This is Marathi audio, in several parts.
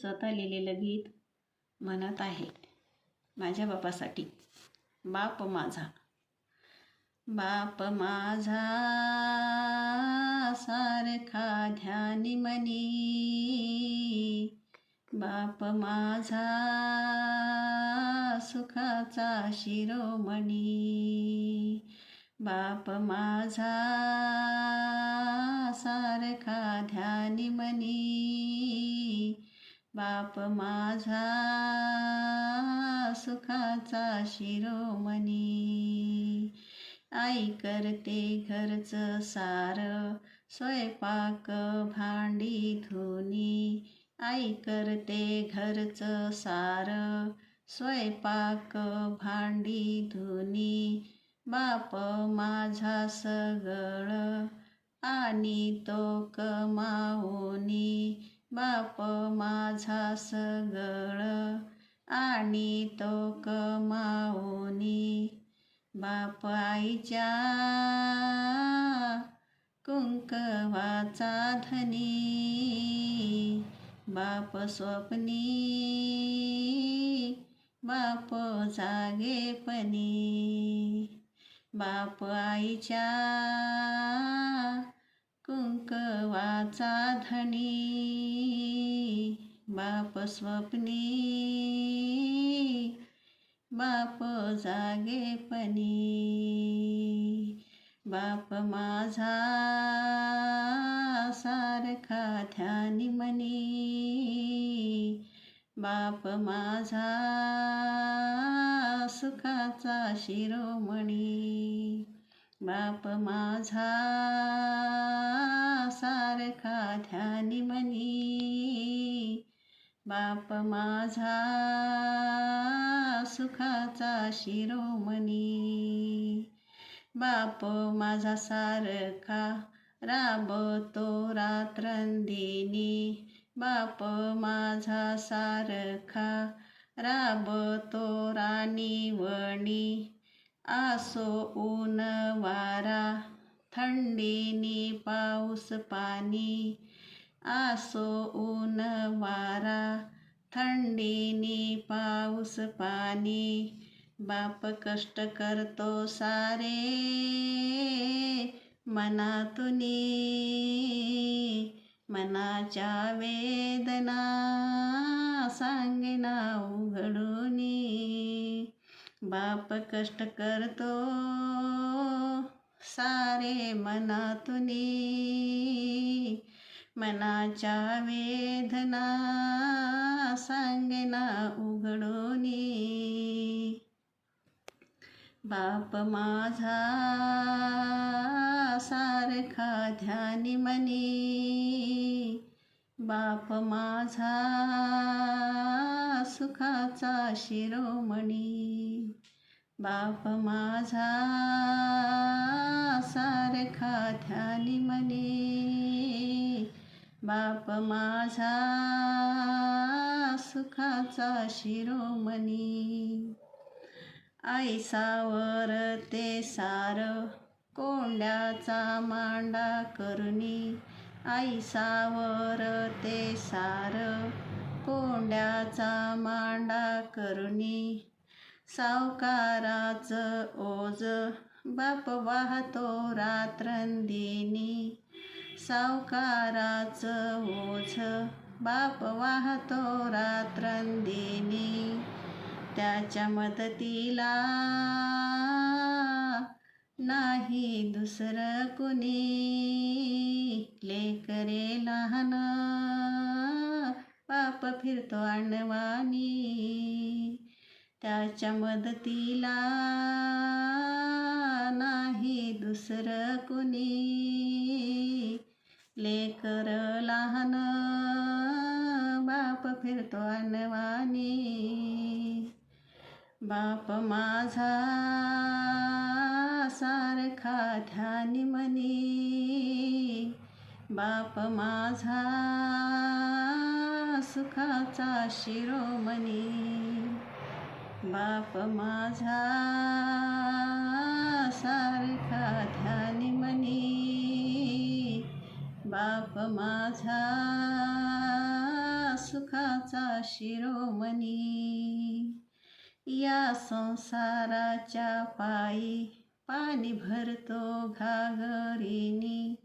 स्वतः लिहिलेलं गीत म्हणत आहे. माझ्या बापासाठी. बाप माझा. बाप माझा सारखा ध्यानी मनी. बाप माझा सुखाचा शिरोमणी. बाप माझा सारखा ध्यानी मनी. बाप माझा सुखाचा शिरोमणी. आई करते घरचं सार स्वयंपाक भांडी धुनी. आई करते घरचं सार स्वयंपाक भांडी धुनी. बाप माझा सगळं आणि तो कमावणी बाप माझा सगळं आणि तो कमावणी बाप आईच्या कुंकवाचा धनी. बाप स्वप्नी. बाप जागेपणी बाप आईच्या कुंकवाचा धनी बाप स्वप्नी बाप जागेपणी बाप माझा सारखा ध्यानी मनी बाप माझा सुखाचा शिरोमणी. बाप माझा सारखा ध्यानी मनी. बाप माझा सुखाचा शिरोमणी. बाप माझा सारखा राबतो रात्रंदिनी. बाप माझा सारखा राबतो राणीवणी आसो ऊन वारा थंडीनी पाऊस पाणी. आसो ऊन वारा थंडीनी पाऊस पाणी. बाप कष्ट करतो सारे मनातुनी. मनाच्या वेदना सांगेना उघडून. बाप कष्ट करतो. सारे मनातुनी मनाच्या वेदना सांगेना उघडोनी. बाप माझा सारखा ध्यानी मनी. बाप माझा सुखाचा शिरोमणी. बाप माझा सारखा ध्यानी मनी. बाप माझा सुखाचा शिरोमणी. ऐसावर ते सार कोंड्याचा मांडा करणी. ऐसावर ते सार कोंड्याचा मांडा करुणी. सावकाराचं ओझ बाप वाहतो रात्रंदिनी. सावकाराचं ओझ बाप वाहतो रात्रंदिनी. त्याच्या मदतीला नाही दुसरं कुणी. लेकरे लहान बाप फिरतो अणवानी त्याच्या मदतीला नाही दुसरं कुणी. लेकर लहान बाप फिरतो अनवानी बाप माझा सारखा ध्यान मनी बाप माझा सुखाचा शिरोमणी बाप माझा सारखा ध्यान मनी बाप माझा सुखाचा शिरोमणी या संसाराच्या पायी पाणी भरतो घागरीनी.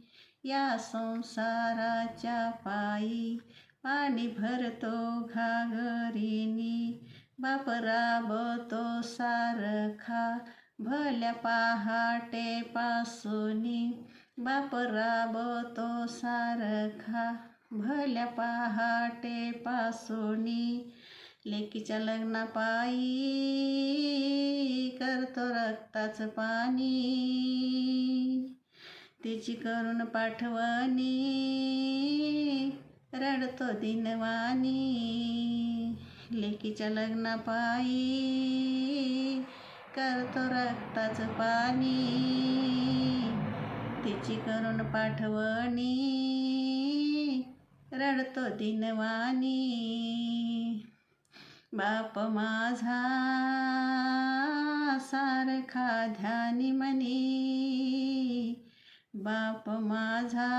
या संसाराच्या पायी पाणी भरतो घागरीनी. बाप राबतो सारखा भल्या पहाटे पासूनी बाप राबतो सारखा भल्या पहाटे पासूनी लेकीच्या लग्नापायी करतो रक्ताचं पाणी. तिची करून पाठवणी रडतो दिनवाणी लेकीच्या लग्नापायी करतो रक्ताचं पाणी. तिची करून पाठवणी रडतो दिनवाणी बाप माझा सारखा ध्यानी मनी. बाप माझा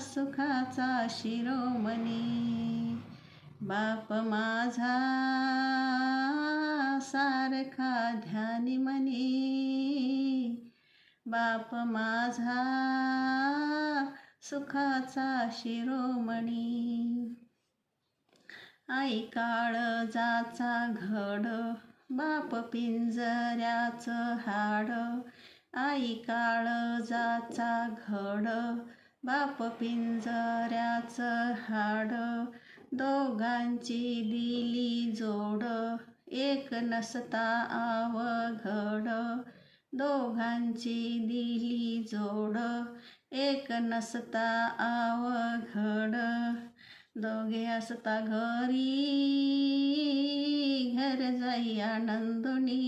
सुखाचा शिरोमणी. बाप माझा सारखा ध्यानी मनी. बाप माझा सुखाचा शिरोमणी. आई काळजाचा घड बाप पिंजऱ्याचं हाड. आई काळजाचा घड बाप पिंजऱ्याचं हाड. दोघांची दिली जोड एक नसता आवघड दोघांची दिली जोड एक नसता आवघड दोघे असता घरी घर जाई आनंदुनी.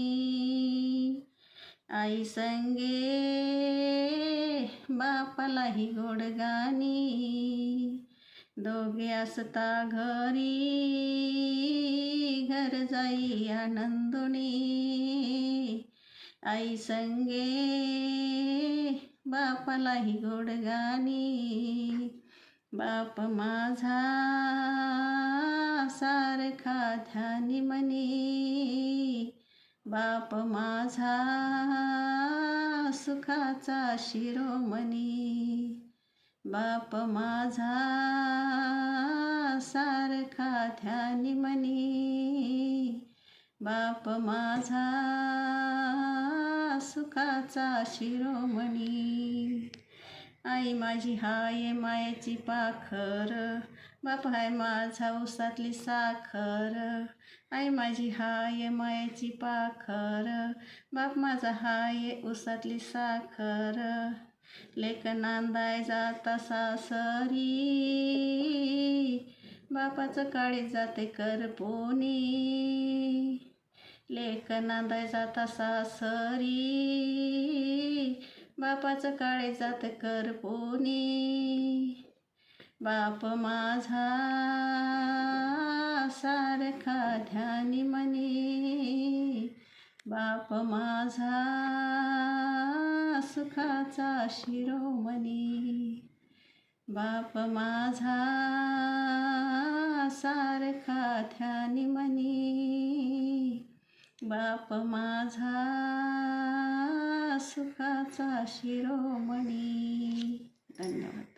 आई संगे बापालाही गोड गाणी दोघे असता घरी घर जाई आनंदुनी. आई संगे बापालाही गोड गाणी बाप माझा सारखा ध्यानी मनी. बाप माझा सुखाचा शिरोमणी. बाप माझा सारखा ध्यानी मनी. बाप माझा सुखाचा शिरोमणी. आई माझी हाय मायाची पाखर. बाप हाय माझा उसातली साखर. आई माझी हाय मायाची पाखर. बाप माझा हाय उसातली साखर. लेक नांदाय जाता सासरी. बापाचं काळी जाते करपोनी. लेक नांदाय जाता सासरी. बापाचं काळे जात कर पोनी. बाप माझा सारखा ध्यानी मनी. बाप माझा सुखाचा शिरोमणी बाप माझा सारखा ध्यानी मनी. बाप माझा सुखाचा शिरोमणी. धन्यवाद.